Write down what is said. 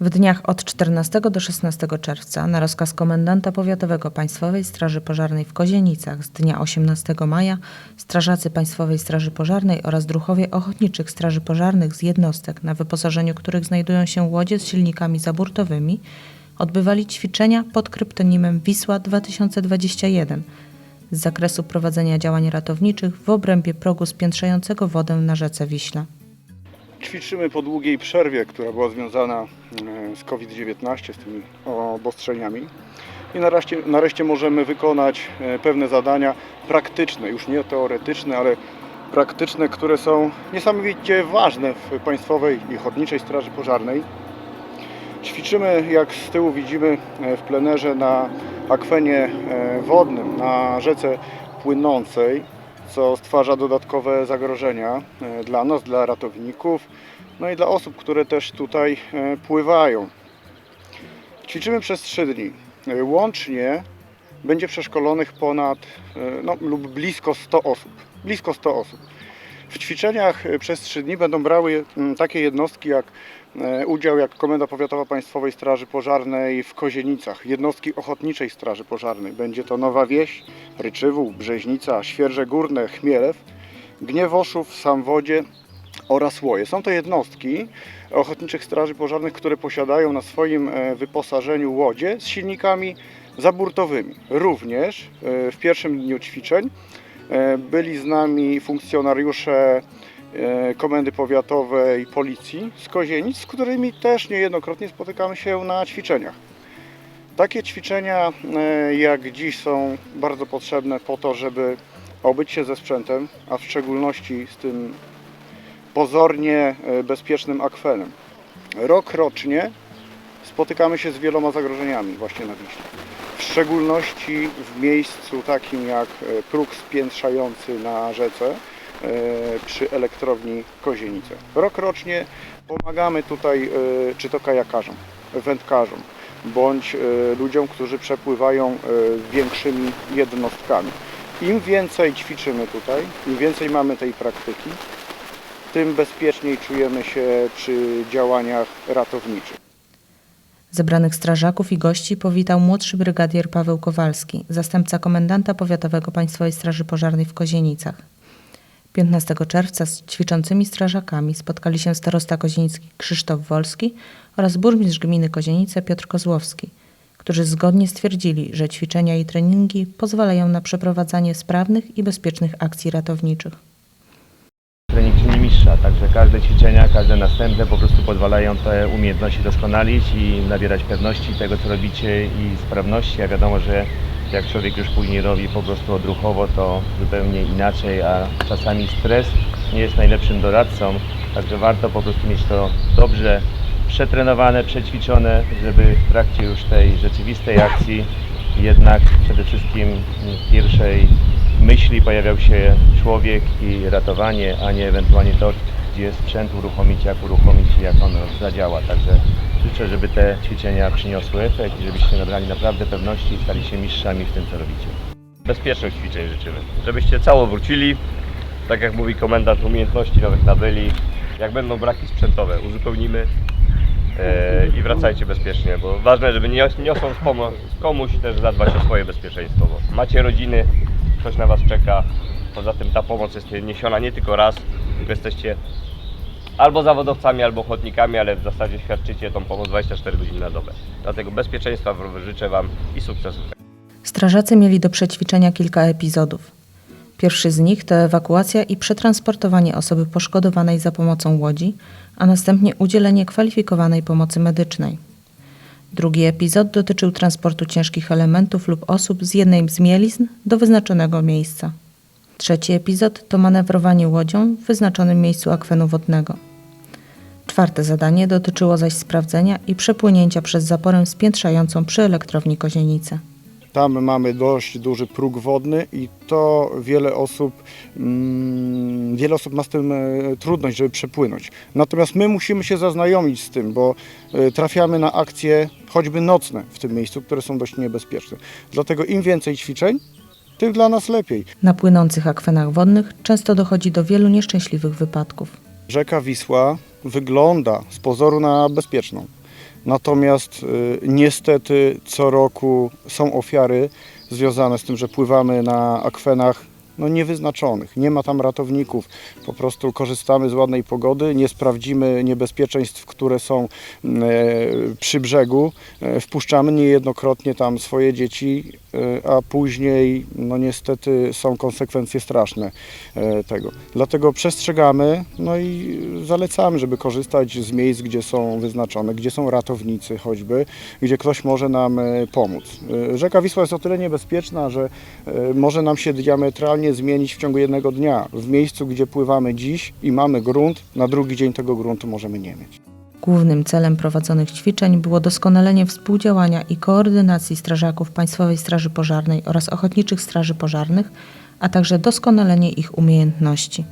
W dniach od 14 do 16 czerwca na rozkaz komendanta powiatowego Państwowej Straży Pożarnej w Kozienicach z dnia 18 maja strażacy Państwowej Straży Pożarnej oraz druhowie ochotniczych straży pożarnych z jednostek, na wyposażeniu których znajdują się łodzie z silnikami zaburtowymi, odbywali ćwiczenia pod kryptonimem Wisła 2021 z zakresu prowadzenia działań ratowniczych w obrębie progu spiętrzającego wodę na rzece Wiśle. Ćwiczymy po długiej przerwie, która była związana e, z COVID-19, z tymi obostrzeniami. I nareszcie, nareszcie możemy wykonać e, pewne zadania praktyczne, już nie teoretyczne, ale praktyczne, które są niesamowicie ważne w Państwowej i Ochotniczej Straży Pożarnej. Ćwiczymy, jak z tyłu widzimy, e, w plenerze na akwenie wodnym, na rzece płynącej, co stwarza dodatkowe zagrożenia e, dla nas, dla ratowników, no i dla osób, które też tutaj e, pływają. Ćwiczymy przez 3 dni. E, Łącznie będzie przeszkolonych ponad no, lub blisko 100 osób. Blisko 100 osób. W ćwiczeniach przez 3 dni będą brały takie jednostki jak udział jak Komenda Powiatowa Państwowej Straży Pożarnej w Kozienicach, jednostki Ochotniczej Straży Pożarnej. Będzie to Nowa Wieś, Ryczywół, Brzeźnica, Świerże Górne, Chmielew, Gniewoszów, Samwodzie oraz Łoje. Są to jednostki Ochotniczych Straży Pożarnych, które posiadają na swoim e, wyposażeniu łodzie z silnikami zaburtowymi. Również e, w pierwszym dniu ćwiczeń e, byli z nami funkcjonariusze Komendy Powiatowej Policji z Kozienic, z którymi też niejednokrotnie spotykamy się na ćwiczeniach. Takie ćwiczenia e, jak dziś są bardzo potrzebne po to, żeby obyć się ze sprzętem, a w szczególności z tym pozornie e, bezpiecznym akwenem. Rok rocznie spotykamy się z wieloma zagrożeniami właśnie na Wiśle. W szczególności w miejscu takim jak e, próg spiętrzający na rzece przy elektrowni Kozienice. Rok rocznie pomagamy tutaj czy to kajakarzom, wędkarzom, bądź e, ludziom, którzy przepływają e, większymi jednostkami. Im więcej ćwiczymy tutaj, im więcej mamy tej praktyki, tym bezpieczniej czujemy się przy działaniach ratowniczych. Zebranych strażaków i gości powitał młodszy brygadier Paweł Kowalski, zastępca komendanta powiatowego Państwowej Straży Pożarnej w Kozienicach. 15 czerwca z ćwiczącymi strażakami spotkali się starosta kozienicki Krzysztof Wolski oraz burmistrz gminy Kozienice Piotr Kozłowski, którzy zgodnie stwierdzili, że ćwiczenia i treningi pozwalają na przeprowadzanie sprawnych i bezpiecznych akcji ratowniczych. Trening czyni mistrza, także każde ćwiczenia, każde następne po prostu pozwalają te umiejętności doskonalić i nabierać pewności tego, co robicie i sprawności, a wiadomo, że jak człowiek już później robi po prostu odruchowo, to zupełnie inaczej, a czasami stres nie jest najlepszym doradcą, także warto po prostu mieć to dobrze przetrenowane, przećwiczone, żeby w trakcie już tej rzeczywistej akcji jednak przede wszystkim w pierwszej myśli pojawiał się człowiek i ratowanie, a nie ewentualnie to, gdzie sprzęt uruchomić, jak uruchomić i jak on zadziała. Także życzę, żeby te ćwiczenia przyniosły efekt i żebyście nabrali naprawdę pewności i stali się mistrzami w tym, co robicie. bezpiecznych ćwiczeń życzymy. Żebyście cało wrócili, tak jak mówi komendant, umiejętności nowych nabyli. Jak będą braki sprzętowe, uzupełnimy e, i wracajcie bezpiecznie, bo ważne, żeby nie niosąc pomoc komuś też zadbać o swoje bezpieczeństwo, bo macie rodziny, ktoś na Was czeka. Poza tym ta pomoc jest niesiona nie tylko raz, jesteście albo zawodowcami, albo ochotnikami, ale w zasadzie świadczycie tą pomoc 24 godziny na dobę. Dlatego bezpieczeństwa życzę Wam i sukcesów. Strażacy mieli do przećwiczenia kilka epizodów. Pierwszy z nich to ewakuacja i przetransportowanie osoby poszkodowanej za pomocą łodzi, a następnie udzielenie kwalifikowanej pomocy medycznej. Drugi epizod dotyczył transportu ciężkich elementów lub osób z jednej z mielizn do wyznaczonego miejsca. Trzeci epizod to manewrowanie łodzią w wyznaczonym miejscu akwenu wodnego. Czwarte zadanie dotyczyło zaś sprawdzenia i przepłynięcia przez zaporę spiętrzającą przy elektrowni Kozienice. Tam mamy dość duży próg wodny i to wiele osób, mm, wiele osób ma z tym e, trudność, żeby przepłynąć. Natomiast my musimy się zaznajomić z tym, bo e, trafiamy na akcje choćby nocne w tym miejscu, które są dość niebezpieczne. Dlatego im więcej ćwiczeń, tym dla nas lepiej. Na płynących akwenach wodnych często dochodzi do wielu nieszczęśliwych wypadków. Rzeka Wisła wygląda z pozoru na bezpieczną. Natomiast y, niestety co roku są ofiary związane z tym, że pływamy na akwenach no, niewyznaczonych. Nie ma tam ratowników. Po prostu korzystamy z ładnej pogody, nie sprawdzimy niebezpieczeństw, które są e, przy brzegu. E, wpuszczamy niejednokrotnie tam swoje dzieci, e, a później no niestety są konsekwencje straszne tego. Dlatego przestrzegamy, no i zalecamy, żeby korzystać z miejsc, gdzie są wyznaczone, gdzie są ratownicy choćby, gdzie ktoś może nam pomóc. Rzeka Wisła jest o tyle niebezpieczna, że może nam się diametralnie zmienić w ciągu jednego dnia. W miejscu, gdzie pływamy dziś i mamy grunt, na drugi dzień tego gruntu możemy nie mieć. Głównym celem prowadzonych ćwiczeń było doskonalenie współdziałania i koordynacji strażaków Państwowej Straży Pożarnej oraz Ochotniczych Straży Pożarnych, a także doskonalenie ich umiejętności.